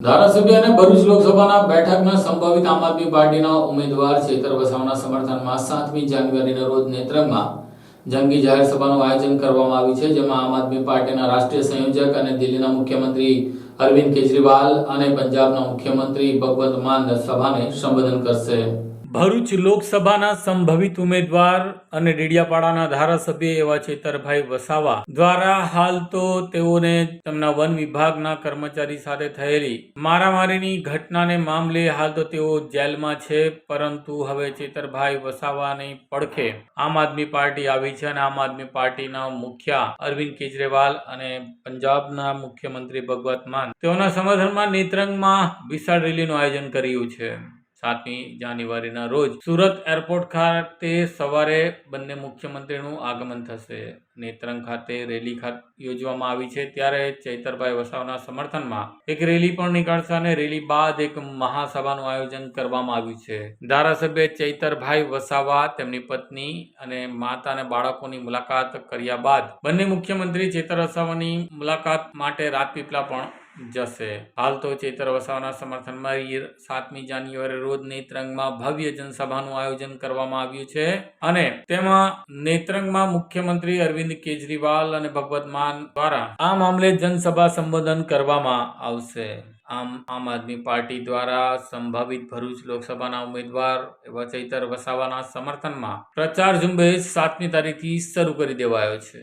ધારાસભ્ય અને ભરૂચ લોકસભાના બેઠકના સંભવિત આમ આદમી પાર્ટીના ઉમેદવાર ચેતર વસાવાના સમર્થનમાં સાતમી જાન્યુઆરીના રોજ નેત્રંગમાં જંગી જાહેર સભાનું આયોજન કરવામાં આવ્યું છે, જેમાં આમ આદમી પાર્ટીના રાષ્ટ્રીય સંયોજક અને દિલ્હીના મુખ્યમંત્રી અરવિંદ કેજરીવાલ અને પંજાબના મુખ્યમંત્રી ભગવંત માન સભાને સંબોધન કરશે. ભરૂચ લોકસભાના સંભવિત ઉમેદવાર અને ડેડિયાપાડાના ધારાસભ્ય એવા ચેતરભાઈ વસાવા દ્વારા હાલ તો તેઓને તેમના વન વિભાગના કર્મચારી સાથે થયેલી મારામારીની ઘટનાને મામલે હાલ તો તેઓ જેલમાં છે, પરંતુ હવે ચેતરભાઈ વસાવાની પડખે આમ આદમી પાર્ટી આવી છે અને આમ આદમી પાર્ટીના મુખ્ય અરવિંદ કેજરીવાલ અને પંજાબના મુખ્યમંત્રી ભગવત માન તેઓના સમર્થનમાં નેત્રંગમાં વિશાળ રેલીનું આયોજન કર્યું છે. સાતમી જાન્યુઆરીના રોજ સુરત એરપોર્ટ ખાતે સવારે બંને મુખ્યમંત્રીનું આગમન થશે. નેત્રંગ ખાતે રેલી યોજવામાં આવી છે. ત્યારે ચૈતરભાઈ વસાવાના સમર્થનમાં એક રેલી પણ નીકળશે અને રેલી બાદ એક મહાસભાનું આયોજન કરવામાં આવ્યું છે. ધારાસભ્ય ચૈતરભાઈ વસાવા, તેમની પત્ની અને માતા અને બાળકોની મુલાકાત કર્યા બાદ બંને મુખ્યમંત્રી ચેતર વસાવાની મુલાકાત માટે રાજપીપળા પણ જશે. હાલ તો ચેતર વસાવાના સમર્થનમાં સાતમી જાન્યુઆરી રોજ નેત્રંગમાં ભવ્ય જનસભાનું આયોજન કરવામાં આવ્યું છે અને તેમાં નેત્રંગમાં મુખ્યમંત્રી અરવિંદ કેજરીવાલ અને ભગવત માન દ્વારા આ મામલે જનસભા સંબોધન કરવામાં આવશે. આમ આમ આદમી પાર્ટી દ્વારા સંભવિત ભરૂચ લોકસભાના ઉમેદવાર એવા ચૈતર વસાવાના સમર્થનમાં પ્રચાર ઝુંબેશ સાતમી તારીખથી શરૂ કરી દેવાયો છે.